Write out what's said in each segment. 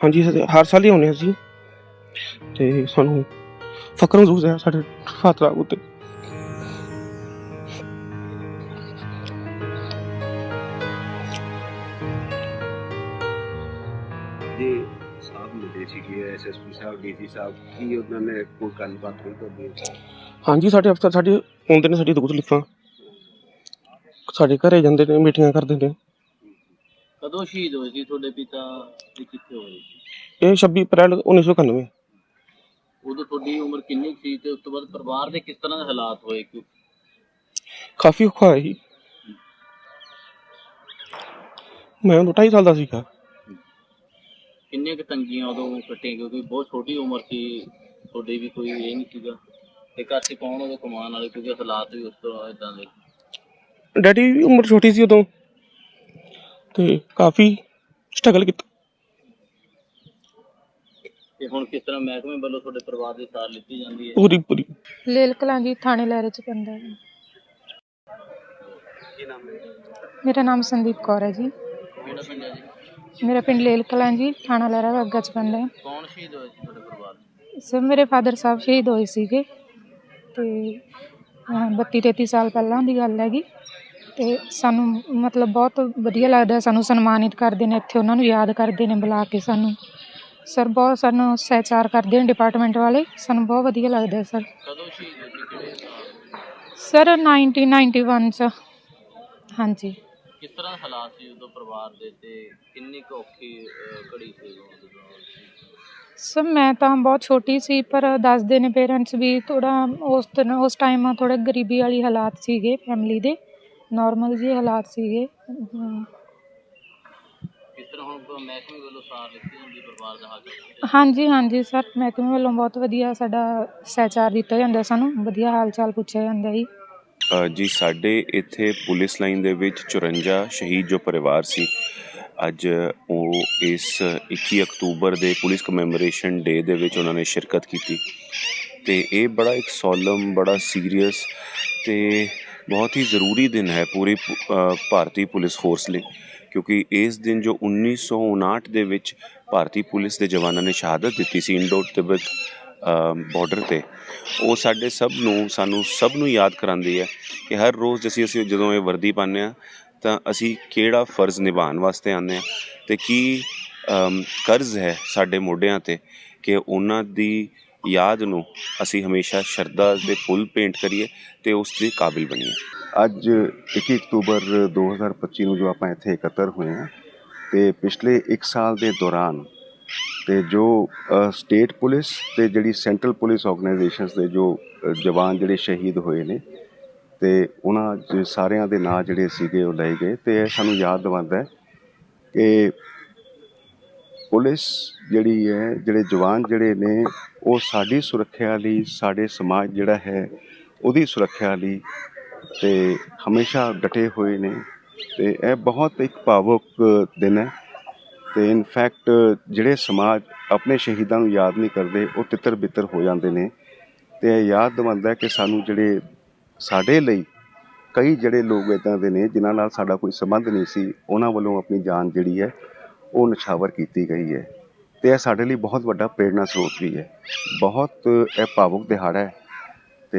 ਹਾਂਜੀ ਹਰ ਸਾਲ ਹੀ ਆਉਂਦੇ ਹਾਂ ਅਸੀਂ। ਤੇ ਸਾਨੂੰ ਫਖਰ ਮਹਿਸੂਸ ਹੈ ਸਾਡੇ ਸਾਹਿਬ ਉੱਤੇ। ਜੀ ਸਾਹਿਬ ਮਿਲੇ ਸੀਗੇ ਐਸਐਸਪੀ ਸਾਹਿਬ ਡੀਸੀ ਸਾਹਿਬ ਕੀ ਉਹਨਾਂ ਨੇ ਕੋਈ ਗੱਲਬਾਤ ਹੋਈ ਤੁਹਾਡੀ? ਹਾਂਜੀ ਸਾਡੇ ਅਫਸਰ ਸਾਡੇ ਆਉਂਦੇ ਨੇ ਸਾਡੀ ਦੁੱਖ ਤਕਲੀਫਾਂ ਸਾਡੇ ਘਰੇ ਜਾਂਦੇ ਨੇ ਮੀਟਿੰਗਾਂ ਕਰਦੇ ਨੇ। ਕਦੋਂ ਸ਼ਹੀਦ ਹੋਏ ਸੀ? ਤੁਹਾਡੇ ਪਿਤਾ ਤੇ ਕਿੱਥੇ ਹੋਏ ਸੀ? ਇਹ 26 ਅਪ੍ਰੈਲ 1991 ਉਦੋਂ ਤੁਹਾਡੀ ਉਮਰ ਕਿੰਨੀ ਕੁ ਸੀ ਤੇ ਉਸ ਤੋਂ ਬਾਅਦ ਪਰਿਵਾਰ ਦੇ ਕਿਸ ਤਰ੍ਹਾਂ ਦੇ ਹਾਲਾਤ ਹੋਏ? ਕਿ ਕਾਫੀ ਔਖਾ ਸੀ। ਮੈਂ ਉਦੋਂ ਢਾਈ ਸਾਲ ਦਾ ਸੀਗਾ। ਕਿੰਨੀਆਂ ਕੁ ਤੰਗੀਆਂ ਉਦੋਂ ਕੱਟੀਆਂ? ਕਿਉਂਕਿ ਬਹੁਤ ਛੋਟੀ ਉਮਰ ਸੀ। ਤੁਹਾਡੇ ਵੀ ਕੋਈ ਇਹ ਨਹੀਂ ਸੀਗਾ। ਤੇ ਘਰ 'ਚ ਕੌਣ ਕਮਾਉਣ ਵਾਲੇ? ਕਿਉਂਕਿ ਹਾਲਾਤ ਵੀ ਉਸ ਤੋਂ ਇਦਾਂ ਦੇ। ਡੈਡੀ ਦੀ ਉਮਰ ਛੋਟੀ ਸੀ ਉਦੋਂ। ਤੇ ਕਾਫੀ ਸਟਰਗਲ ਕੀਤਾ ਤੇ ਹੁਣ ਕਿਸ ਤਰ੍ਹਾਂ ਮਹਿਕਮੇ ਵੱਲੋਂ ਤੁਹਾਡੇ ਪਰਿਵਾਰ ਦੀ ਸਾਰ ਲਿੱਤੀ ਜਾਂਦੀ ਹੈ ਪੂਰੀ ਪੂਰੀ ਲੇਲ ਕਲਾਂ ਜੀ ਥਾਣੇ ਲਹਿਰੇ ਚ ਪੈਂਦਾ ਹੈ ਕੀ ਨਾਮ ਹੈ ਮੇਰਾ ਨਾਮ ਸੰਦੀਪ ਕੌਰ ਹੈ ਜੀ ਕਿਹੜਾ ਪਿੰਡ ਹੈ ਜੀ? ਮੇਰਾ ਪਿੰਡ ਲੇਲ ਕਲਾਂ ਜੀ ਥਾਣਾ ਲਹਿਰਾ ਬੱਗਾ ਚ ਪੈਂਦਾ ਹੈ ਕੌਣ ਸ਼ਹੀਦ ਹੋਏ ਸੀ ਤੁਹਾਡੇ ਪਰਿਵਾਰ ਦੇ ਸਰ ਮੇਰੇ ਫਾਦਰ ਸਾਹਿਬ ਸ਼ਹੀਦ ਹੋਏ ਸੀਗੇ ਤੇ 32 33 ਸਾਲ ਪਹਿਲਾਂ ਦੀ ਗੱਲ ਹੈਗੀ ਤੇ ਸਾਨੂੰ ਮਤਲਬ ਬਹੁਤ ਵਧੀਆ ਲੱਗਦਾ ਸਾਨੂੰ ਸਨਮਾਨਿਤ ਕਰਦੇ ਨੇ ਇੱਥੇ ਉਹਨਾਂ ਨੂੰ ਯਾਦ ਕਰਦੇ ਨੇ ਬੁਲਾ ਕੇ ਸਾਨੂੰ। ਸਰ ਬਹੁਤ ਸਾਨੂੰ ਸਹਿਚਾਰ ਕਰਦੇ ਨੇ ਡਿਪਾਰਟਮੈਂਟ ਵਾਲੇ ਸਾਨੂੰ ਬਹੁਤ ਵਧੀਆ ਲੱਗਦਾ ਸਰ। ਕਦੋਂ ਸ਼ਹੀਦ ਹੋਏ ਸੀ ਕਿਹੜੇ ਸਾਲ? ਸਰ 1991 ਚ। ਹਾਂਜੀ। ਕਿਸ ਤਰ੍ਹਾਂ ਦੇ ਹਾਲਾਤ ਸੀ ਉਦੋਂ ਪਰਿਵਾਰ ਦੇ ਤੇ ਕਿੰਨੀ ਕੁ ਔਖੀ ਅਹ, ਘੜੀ ਸੀ ਉਦੋਂ? ਸਰ ਮੈਂ ਤਾਂ ਬਹੁਤ ਛੋਟੀ ਸੀ ਪਰ ਦੱਸਦੇ ਨੇ ਪੇਰੈਂਟਸ ਵੀ ਥੋੜਾ ਉਸ ਦਿਨ ਉਸ ਟਾਈਮ ਥੋੜੇ ਗਰੀਬੀ ਵਾਲੀ ਹਾਲਾਤ ਸੀਗੇ ਫੈਮਿਲੀ ਦੇ। ਨਾਰਮਲ ਜਿਹੇ ਹਾਲਾਤ ਸੀਗੇ। ਹਾਂ। ਕਿਸ ਤਰ੍ਹਾਂ ਹੁਣ ਮਹਿਕਮੇ ਵੱਲੋਂ ਸਾਰ ਲਿੱਤੀ ਜਾਂਦੀ ਪਰਿਵਾਰ ਦਾ ਹਾਲ ਹਾਂਜੀ ਹਾਂਜੀ ਸਰ ਮਹਿਕਮੇ ਵੱਲੋਂ ਬਹੁਤ ਵਧੀਆ ਸਾਡਾ ਸਹਿਚਾਰ ਦਿੱਤਾ ਜਾਂਦਾ ਸਾਨੂੰ ਵਧੀਆ ਹਾਲ ਚਾਲ ਪੁੱਛਿਆ ਜਾਂਦਾ ਜੀ। ਅ, ਜੀ ਸਾਡੇ ਇੱਥੇ ਪੁਲਿਸ ਲਾਈਨ ਦੇ ਵਿੱਚ 54 ਸ਼ਹੀਦ ਜੋ ਪਰਿਵਾਰ ਸੀ ਅੱਜ ਉਹ ਇਸ 21 ਅਕਤੂਬਰ ਦੇ ਪੁਲਿਸ ਕਮੈਮੋਰੇਸ਼ਨ ਡੇ ਦੇ ਵਿੱਚ ਉਹਨਾਂ ਨੇ ਸ਼ਿਰਕਤ ਕੀਤੀ। ਤੇ ਇਹ ਬੜਾ ਇੱਕ ਸੋਲਮ ਬੜਾ ਸੀਰੀਅਸ ਤੇ ਬਹੁਤ ਹੀ ਜ਼ਰੂਰੀ ਦਿਨ ਹੈ ਪੂਰੀ ਪ- ਭਾਰਤੀ ਪੁਲਿਸ ਫੋਰਸ ਲਈ, ਕਿਉਂਕਿ ਇਸ ਦਿਨ ਜੋ 1959 ਦੇ ਵਿੱਚ ਭਾਰਤੀ ਪੁਲਿਸ ਦੇ ਜਵਾਨਾਂ ਨੇ ਸ਼ਹਾਦਤ ਦਿੱਤੀ ਸੀ ਇੰਡੋ ਤਿੱਬਤ ਬਾਰਡਰ ਤੇ। ਉਹ ਸਾਡੇ ਸਭ ਨੂੰ, ਸਾਨੂੰ ਸਭ ਨੂੰ ਯਾਦ ਕਰਾਉਂਦੀ ਹੈ ਕਿ ਹਰ ਰੋਜ਼ ਅਸੀਂ ਅਸੀਂ ਜਦੋਂ ਇਹ ਵਰਦੀ ਪਾਉਂਦੇ ਹਾਂ, ਤਾਂ ਅਸੀਂ ਕਿਹੜਾ ਫਰਜ਼ ਨਿਭਾਉਣ ਵਾਸਤੇ ਆਉਂਦੇ ਹਾਂ ਤੇ ਕੀ ਕਰਜ਼ ਹੈ ਸਾਡੇ ਮੋਢਿਆਂ ਤੇ ਕਿ ਉਹਨਾਂ ਦੀ ਯਾਦ ਨੂੰ ਅਸੀਂ ਹਮੇਸ਼ਾ ਸ਼ਰਧਾ ਦੇ ਫੁੱਲ ਪੇਂਟ ਕਰੀਏ ਤੇ ਉਸ ਦੇ ਕਾਬਿਲ ਬਣੀਏ। ਅੱਜ 21 ਅਕਤੂਬਰ 2025 ਨੂੰ ਜੋ ਆਪਾਂ ਇੱਥੇ ਇਕੱਤਰ ਹੋਏ ਹਾਂ ਤੇ ਪਿਛਲੇ 1 ਸਾਲ ਦੇ ਦੌਰਾਨ ਤੇ ਜੋ ਸਟੇਟ ਪੁਲਿਸ ਤੇ ਜਿਹੜੀ ਸੈਂਟਰਲ ਪੁਲਿਸ ਆਰਗੇਨਾਈਜੇਸ਼ਨਸ ਦੇ ਜੋ ਜਵਾਨ ਜਿਹੜੇ ਸ਼ਹੀਦ ਹੋਏ ਨੇ ਤੇ ਉਹਨਾਂ ਦੇ ਸਾਰਿਆਂ ਦੇ ਨਾਂ ਜਿਹੜੇ ਸੀਗੇ ਉਹ ਲਏ ਗਏ ਤੇ ਇਹ ਸਾਨੂੰ ਯਾਦ ਦਿਵਾਉਂਦਾ ਹੈ ਕਿ ਪੁਲਿਸ ਜਿਹੜੀ ਹੈ, ਜਿਹੜੇ ਜਵਾਨ ਜਿਹੜੇ ਨੇ, ਉਹ ਸਾਡੀ ਸੁਰੱਖਿਆ ਲਈ, ਸਾਡੇ ਸਮਾਜ ਜਿਹੜਾ ਹੈ, ਉਹਦੀ ਸੁਰੱਖਿਆ ਲਈ ਤੇ ਹਮੇਸ਼ਾ ਡਟੇ ਹੋਏ ਨੇ ਤੇ ਇਹ ਬਹੁਤ ਇੱਕ ਭਾਵੁਕ ਦਿਨ ਹੈ ਤੇ ਇਨ ਫੈਕਟ ਜਿਹੜੇ ਸਮਾਜ ਆਪਣੇ ਸ਼ਹੀਦਾਂ ਨੂੰ ਯਾਦ ਨਹੀਂ ਕਰਦੇ, ਉਹ ਤਿੱਤਰ ਬਿੱਤਰ ਹੋ ਜਾਂਦੇ ਨੇ ਤੇ ਇਹ ਯਾਦ ਦਿਵਾਉਂਦਾ ਕਿ ਸਾਨੂੰ ਜਿਹੜੇ ਸਾਡੇ ਲਈ ਕਈ ਜਿਹੜੇ ਲੋਕ ਇਦਾਂ ਦੇ ਨੇ, ਜਿਨ੍ਹਾਂ ਨਾਲ ਸਾਡਾ ਕੋਈ ਸੰਬੰਧ ਨਹੀਂ ਸੀ, ਉਹਨਾਂ ਵੱਲੋਂ ਆਪਣੀ ਜਾਨ ਜਿਹੜੀ ਹੈ ਉਹ ਨਿਛਾਵਰ ਕੀਤੀ ਗਈ ਹੈ ਤੇ ਇਹ ਸਾਡੇ ਲਈ ਬਹੁਤ ਵੱਡਾ ਪ੍ਰੇਰਨਾ ਸਰੋਤ ਵੀ ਹੈ। ਬਹੁਤ ਇਹ ਭਾਵੁਕ ਦਿਹਾੜਾ ਹੈ ਤੇ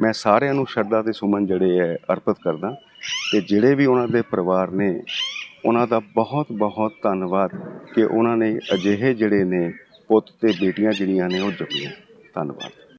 ਮੈਂ ਸਾਰਿਆਂ ਨੂੰ ਸ਼ਰਧਾ ਦੇ ਸੁਮਨ ਜਿਹੜੇ ਹੈ ਅਰਪਿਤ ਕਰਦਾ ਤੇ ਜਿਹੜੇ ਵੀ ਉਹਨਾਂ ਦੇ ਪਰਿਵਾਰ ਨੇ, ਉਹਨਾਂ ਦਾ ਬਹੁਤ ਬਹੁਤ ਧੰਨਵਾਦ ਕਿ ਉਹਨਾਂ ਨੇ ਅਜਿਹੇ ਜਿਹੜੇ ਨੇ ਪੁੱਤ ਤੇ ਬੇਟੀਆਂ ਜਿਹੜੀਆਂ ਨੇ ਉਹ ਜੰਮੀਆਂ ਧੰਨਵਾਦ।